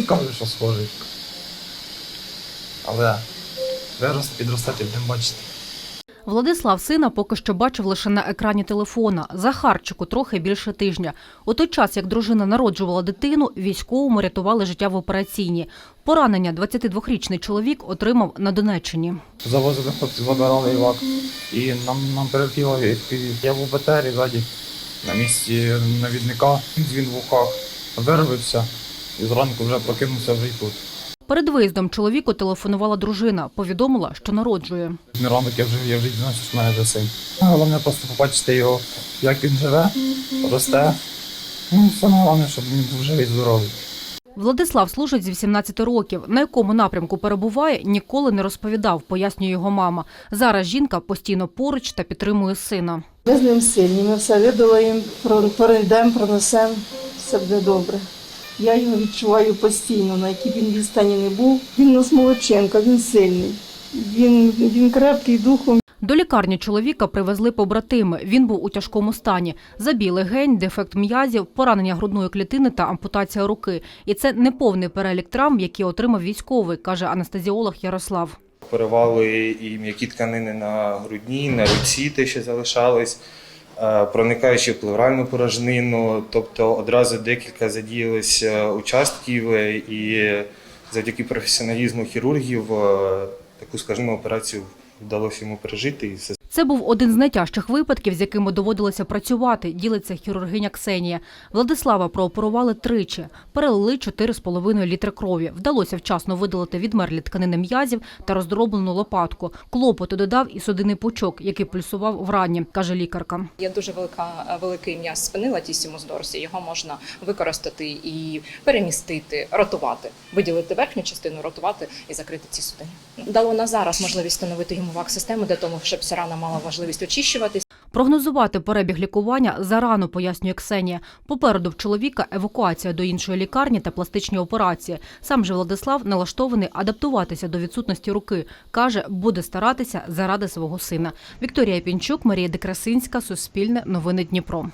Всі кажуть, що схожий. Але виросте, підростати будемо бачити. Владислав сина поки що бачив лише на екрані телефона. Захарчику трохи більше тижня. У той час, як дружина народжувала дитину, військовому рятували життя в операційній. Поранення 22-річний чоловік отримав на Донеччині. Завозили хлопці, забирали івак. І нам, нам FPV. Я в УБТРі ззаді на місці навідника. Дзвін в ухах. Вирвався і зранку вже прокинувся вже й тут. Перед виїздом чоловіку телефонувала дружина, повідомила, що народжує. Не ранок я вже я вже дізнався, що в мене вже син. Головне просто побачити його, як він живе, росте. Ну, саме головне, щоб він був живий, здоровий. Владислав служить з 18 років. На якому напрямку перебуває, ніколи не розповідав, пояснює його мама. Зараз жінка постійно поруч та підтримує сина. Ми з ним сильні, ми все видолаємо, про- пройдемо, пронесемо, все буде добре. Я його відчуваю постійно, на якій він відстані не був. Він у нас молодченка, він сильний. Він, він крепкий духом. До лікарні чоловіка привезли побратими. Він був у тяжкому стані. Забій легень, дефект м'язів, поранення грудної клітини та ампутація руки. І це не повний перелік травм, які отримав військовий, каже анестезіолог Ярослав. Оперували і м'які тканини на грудні, на руці, те, що залишались, проникаючи в плевральну порожнину, тобто одразу декілька задіялись е, участків, е, і завдяки професіоналізму хірургів е, таку скажімо, операцію вдалося йому пережити. І все Це був один з найтяжчих випадків, з якими доводилося працювати, ділиться хірургиня Ксенія. Владислава прооперували тричі, перелили 4,5 літри крові. Вдалося вчасно видалити відмерлі тканини м'язів та роздроблену лопатку. Клопоту додав і судинний пучок, який пульсував в рані, каже лікарка. Є дуже велика великий м'яз спини латісімус дорсі. Його можна використати і перемістити, ротувати, виділити верхню частину, ротувати і закрити ці судини. Дало на зараз можливість встановити йому вак-систему для того, щоб ця рана мала можливість очищуватись. Прогнозувати перебіг лікування зарано, пояснює Ксенія. Попереду в чоловіка евакуація до іншої лікарні та пластичні операції. Сам же Владислав налаштований адаптуватися до відсутності руки. Каже, буде старатися заради свого сина. Вікторія Пінчук, Марія Декрасинська, Суспільне, Новини Дніпро.